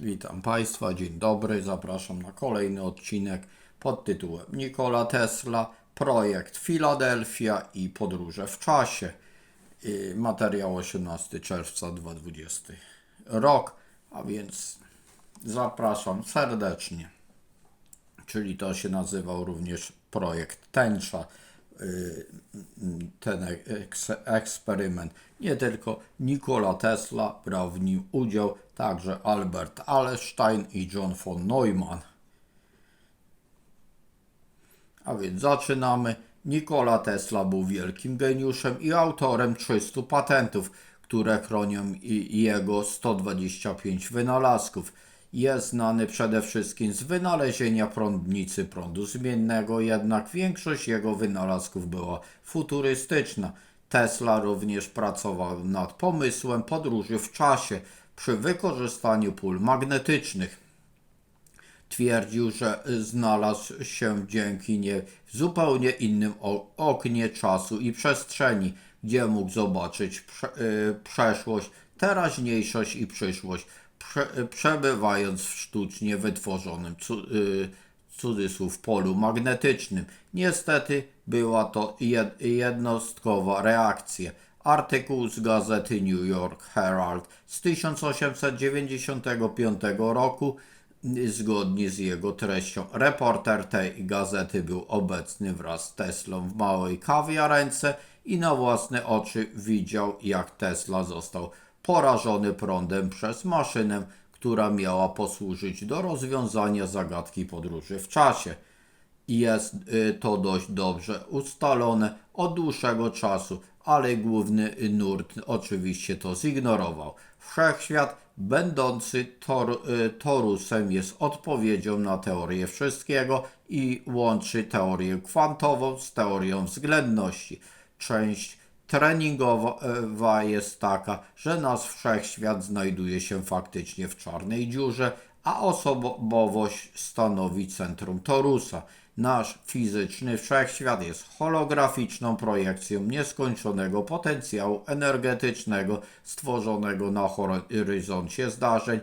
Witam Państwa, dzień dobry. Zapraszam na kolejny odcinek pod tytułem Nikola Tesla, projekt Filadelfia i podróże w czasie. Materiał 18 czerwca 2020 rok, a więc zapraszam serdecznie. Czyli to się nazywał również projekt Tęcza ten eks- eksperyment. Nie tylko Nikola Tesla brał w nim udział, także Albert Einstein i John von Neumann. A więc zaczynamy. Nikola Tesla był wielkim geniuszem i autorem 300 patentów, które chronią jego 125 wynalazków. Jest znany przede wszystkim z wynalezienia prądnicy prądu zmiennego, jednak większość jego wynalazków była futurystyczna. Tesla również pracował nad pomysłem podróży w czasie przy wykorzystaniu pól magnetycznych. Twierdził, że znalazł się dzięki nie w zupełnie innym oknie czasu i przestrzeni, gdzie mógł zobaczyć prze, y, przeszłość, teraźniejszość i przyszłość, prze, przebywając w sztucznie wytworzonym cu, y, cudzysłów polu magnetycznym. Niestety była to jed, jednostkowa reakcja. Artykuł z gazety New York Herald z 1895 roku Zgodnie z jego treścią, reporter tej gazety był obecny wraz z Teslą w małej kawiarence i na własne oczy widział, jak Tesla został porażony prądem przez maszynę, która miała posłużyć do rozwiązania zagadki podróży w czasie. Jest y, to dość dobrze ustalone od dłuższego czasu, ale główny nurt oczywiście to zignorował. Wszechświat, będący tor, y, torusem, jest odpowiedzią na teorię wszystkiego i łączy teorię kwantową z teorią względności. Część treningowa jest taka, że nasz wszechświat znajduje się faktycznie w czarnej dziurze, a osobowość stanowi centrum torusa. Nasz fizyczny wszechświat jest holograficzną projekcją nieskończonego potencjału energetycznego stworzonego na horyzoncie zdarzeń,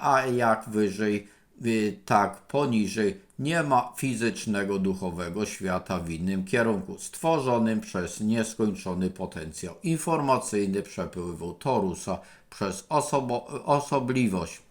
a jak wyżej, y, tak poniżej nie ma fizycznego duchowego świata w innym kierunku, stworzonym przez nieskończony potencjał informacyjny przepływu torusa przez osobo- osobliwość.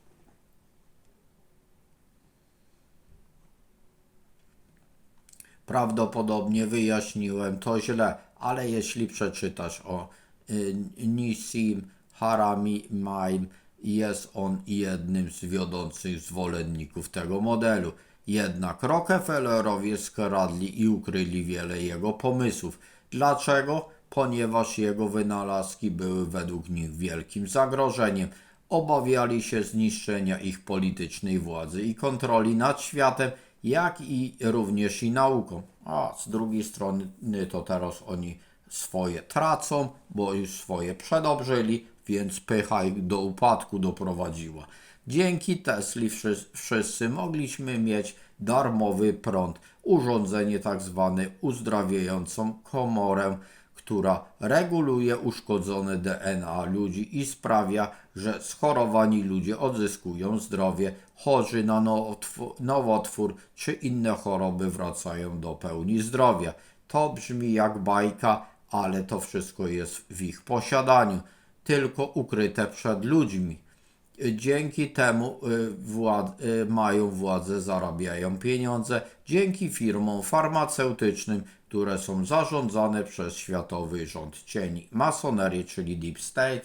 Prawdopodobnie wyjaśniłem to źle, ale jeśli przeczytasz o y, Nissim Haramaim, jest on jednym z wiodących zwolenników tego modelu. Jednak Rockefellerowie skradli i ukryli wiele jego pomysłów. Dlaczego? Ponieważ jego wynalazki były według nich wielkim zagrożeniem. Obawiali się zniszczenia ich politycznej władzy i kontroli nad światem, jak i również i nauką. A z drugiej strony to teraz oni swoje tracą, bo już swoje przedobrzyli, więc pycha ich do upadku doprowadziła. Dzięki Tesli wszyscy, mogliśmy mieć darmowy prąd, urządzenie tak zwane uzdrawiającą komorę, która reguluje uszkodzone DNA ludzi i sprawia, że schorowani ludzie odzyskują zdrowie, chorzy na nowotwór czy inne choroby wracają do pełni zdrowia. To brzmi jak bajka, ale to wszystko jest w ich posiadaniu, tylko ukryte przed ludźmi. Dzięki temu y, wład, y, mają władzę, zarabiają pieniądze, dzięki firmom farmaceutycznym, które są zarządzane przez Światowy Rząd Cieni, masonerię, czyli Deep State,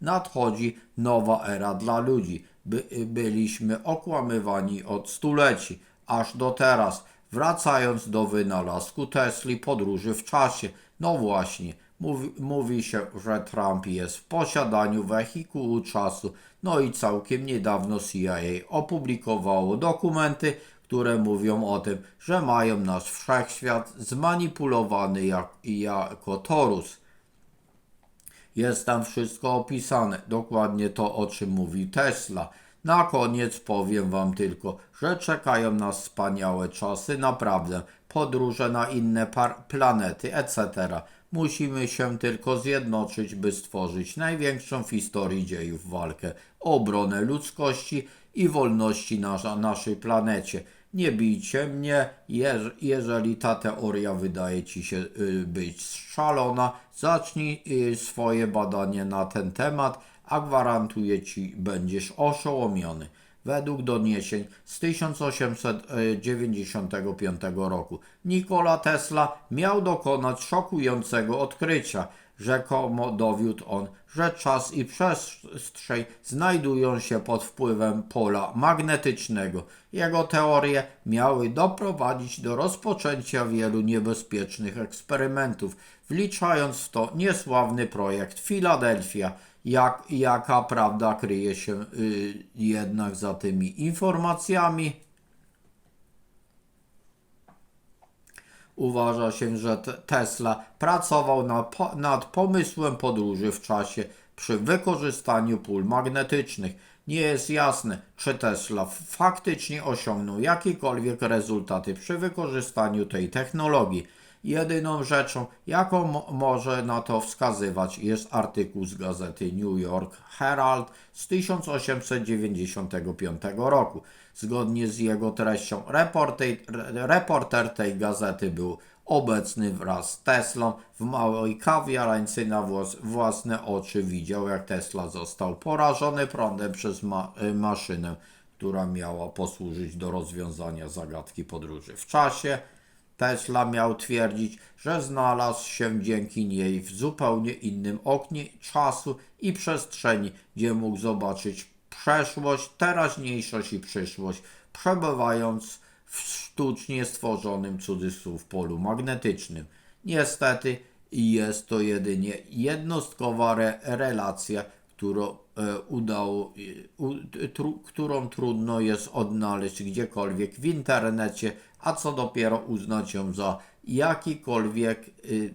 nadchodzi nowa era dla ludzi. By, y, byliśmy okłamywani od stuleci, aż do teraz. Wracając do wynalazku Tesli podróży w czasie, no właśnie, mówi, mówi się, że Trump jest w posiadaniu wehikułu czasu, no i całkiem niedawno CIA opublikowało dokumenty, które mówią o tym, że mają nasz wszechświat zmanipulowany jak, jako torus. Jest tam wszystko opisane, dokładnie to, o czym mówi Tesla. Na koniec powiem Wam tylko, że czekają nas wspaniałe czasy, naprawdę, podróże na inne planety, etc. Musimy się tylko zjednoczyć, by stworzyć największą w historii dziejów walkę o obronę ludzkości i wolności na naszej planecie. Nie bijcie mnie, jeż- jeżeli ta teoria wydaje ci się y, być szalona, zacznij y, swoje badanie na ten temat, a gwarantuję ci, będziesz oszołomiony. Według doniesień z 1895 roku Nikola Tesla miał dokonać szokującego odkrycia. Rzekomo dowiódł on, że czas i przestrzeń znajdują się pod wpływem pola magnetycznego. Jego teorie miały doprowadzić do rozpoczęcia wielu niebezpiecznych eksperymentów, wliczając w to niesławny projekt Filadelfia. Jak, jaka prawda kryje się y, jednak za tymi informacjami? Uważa się, że te- Tesla pracował nad pomysłem podróży w czasie przy wykorzystaniu pól magnetycznych. Nie jest jasne, czy Tesla faktycznie osiągnął jakiekolwiek rezultaty przy wykorzystaniu tej technologii. Jedyną rzeczą, jaką mo- może na to wskazywać, jest artykuł z gazety New York Herald z 1895 roku. Zgodnie z jego treścią, reporter, reporter tej gazety był obecny wraz z Teslą w małej kawiarence na włas, własne oczy widział, jak Tesla został porażony prądem przez ma, y, maszynę, która miała posłużyć do rozwiązania zagadki podróży w czasie. Tesla miał twierdzić, że znalazł się dzięki niej w zupełnie innym oknie czasu i przestrzeni, gdzie mógł zobaczyć przeszłość, teraźniejszość i przyszłość, przebywając w sztucznie stworzonym cudzysłów polu magnetycznym. Niestety jest to jedynie jednostkowa re relacja, którą, e, udało, e, tru, którą trudno jest odnaleźć gdziekolwiek w internecie, a co dopiero uznać ją za jakikolwiek y,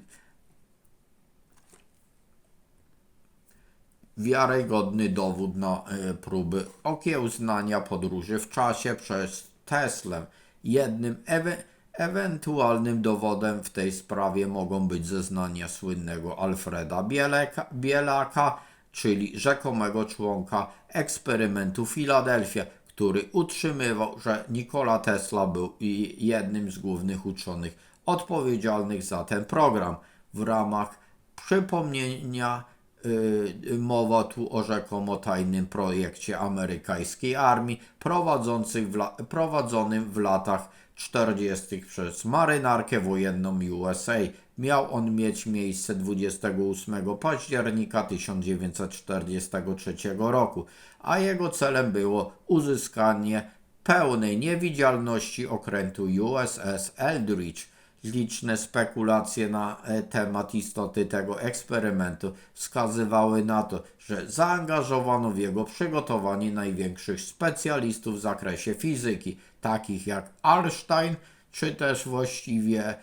wiarygodny dowód na e, próby okiełznania podróży w czasie przez Teslę. Jednym ewe ewentualnym dowodem w tej sprawie mogą być zeznania słynnego Alfreda Bieleka, Bielaka, czyli rzekomego członka eksperymentu Filadelfia, który utrzymywał, że Nikola Tesla był jednym z głównych uczonych odpowiedzialnych za ten program. W ramach przypomnienia y, mowa tu o rzekomo tajnym projekcie amerykańskiej armii w prowadzonym w latach 40. przez marynarkę wojenną USA. Miał on mieć miejsce 28 października 1943 roku, a jego celem było uzyskanie pełnej niewidzialności okrętu USS Eldridge. Liczne spekulacje na e, temat istoty tego eksperymentu wskazywały na to, że zaangażowano w jego przygotowanie największych specjalistów w zakresie fizyki, takich jak Einstein, czy też właściwie e,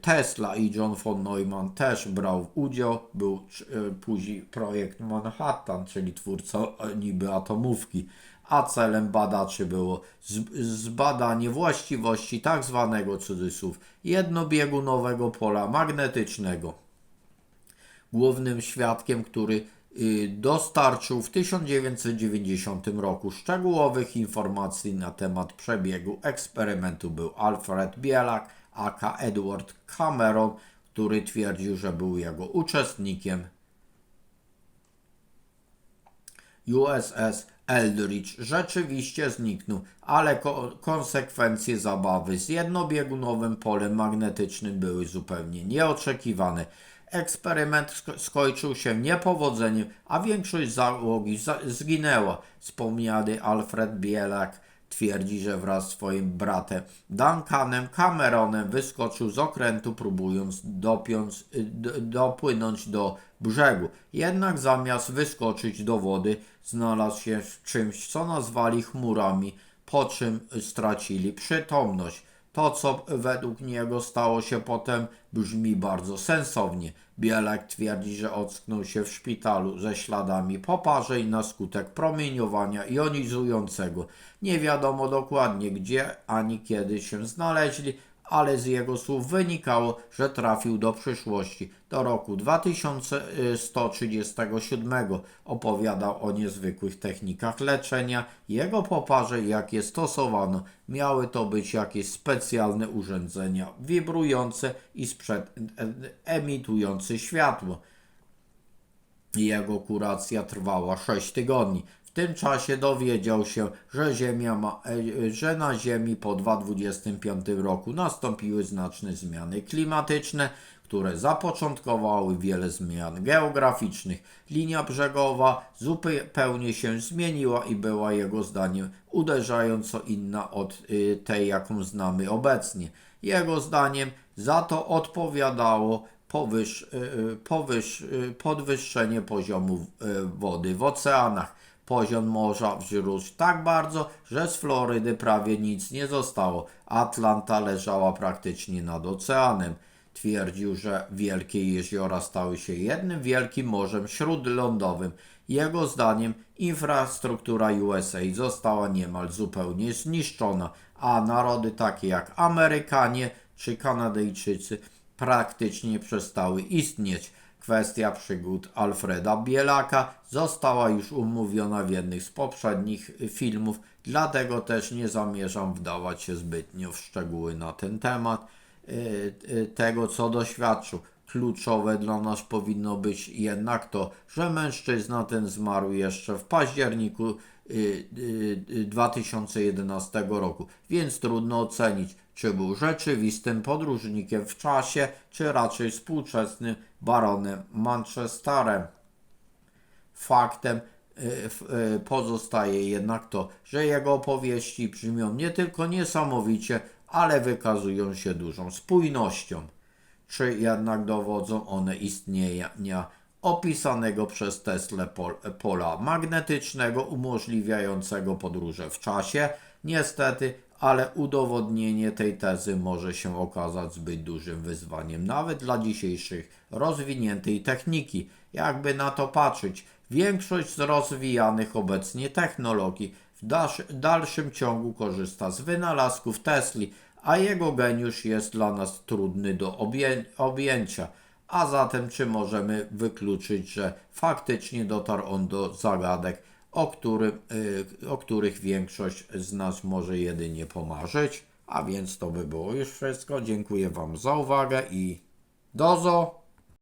Tesla i John von Neumann też brał udział. Był e, później projekt Manhattan, czyli twórca niby atomówki a celem badaczy było zbadanie właściwości tak zwanego cudzysłów jednobiegunowego pola magnetycznego. Głównym świadkiem, który y, dostarczył w 1990 roku szczegółowych informacji na temat przebiegu eksperymentu był Alfred Bielak, aka Edward Cameron, który twierdził, że był jego uczestnikiem USS Eldridge rzeczywiście zniknął, ale ko- konsekwencje zabawy z jednobiegunowym polem magnetycznym były zupełnie nieoczekiwane. Eksperyment sk- skończył się niepowodzeniem, a większość załogi za- zginęła. Wspomniany Alfred Bielak twierdzi, że wraz z swoim bratem Duncanem Cameronem wyskoczył z okrętu, próbując dopiąć, d- dopłynąć do brzegu. Jednak zamiast wyskoczyć do wody, znalazł się w czymś, co nazwali chmurami, po czym stracili przytomność. To, co według niego stało się potem, brzmi bardzo sensownie. Bielak twierdzi, że ocknął się w szpitalu ze śladami poparzeń na skutek promieniowania jonizującego. Nie wiadomo dokładnie gdzie ani kiedy się znaleźli, ale z jego słów wynikało, że trafił do przyszłości. Do roku 2137 opowiadał o niezwykłych technikach leczenia. Jego poparze, jakie stosowano, miały to być jakieś specjalne urządzenia wibrujące i sprzed, emitujące światło. Jego kuracja trwała 6 tygodni. Tym czasie dowiedział się, że, ziemia ma, e, że na Ziemi po 2025 roku nastąpiły znaczne zmiany klimatyczne, które zapoczątkowały wiele zmian geograficznych. Linia brzegowa zupełnie się zmieniła i była jego zdaniem uderzająco inna od y, tej, jaką znamy obecnie. Jego zdaniem za to odpowiadało powyż, y, powyż, y, podwyższenie poziomu wody w oceanach. Poziom morza wzrósł tak bardzo, że z Florydy prawie nic nie zostało. Atlanta leżała praktycznie nad oceanem. Twierdził, że wielkie jeziora stały się jednym wielkim morzem śródlądowym. Jego zdaniem infrastruktura USA została niemal zupełnie zniszczona, a narody takie jak Amerykanie czy Kanadyjczycy praktycznie przestały istnieć. Kwestia przygód Alfreda Bielaka została już umówiona w jednych z poprzednich filmów, dlatego też nie zamierzam wdawać się zbytnio w szczegóły na ten temat. Yy, yy, Tego, co doświadczył. Kluczowe dla nas powinno być jednak to, że mężczyzna ten zmarł jeszcze w październiku yy, yy, 2011 roku, więc trudno ocenić, czy był rzeczywistym podróżnikiem w czasie, czy raczej współczesnym baronem Manchesterem. Faktem y, y, pozostaje jednak to, że jego opowieści brzmią nie tylko niesamowicie, ale wykazują się dużą spójnością. Czy jednak dowodzą one istnienia opisanego przez Tesla pol, pola magnetycznego umożliwiającego podróże w czasie? Niestety, ale udowodnienie tej tezy może się okazać zbyt dużym wyzwaniem nawet dla dzisiejszych rozwiniętej techniki. Jakby na to patrzeć, większość z rozwijanych obecnie technologii w dalszy, dalszym ciągu korzysta z wynalazków Tesli, a jego geniusz jest dla nas trudny do obję, objęcia. A zatem, czy możemy wykluczyć, że faktycznie dotarł on do zagadek, o, którym, y, o których większość z nas może jedynie pomarzyć? A więc to by było już wszystko. Dziękuję Wam za uwagę i dozo!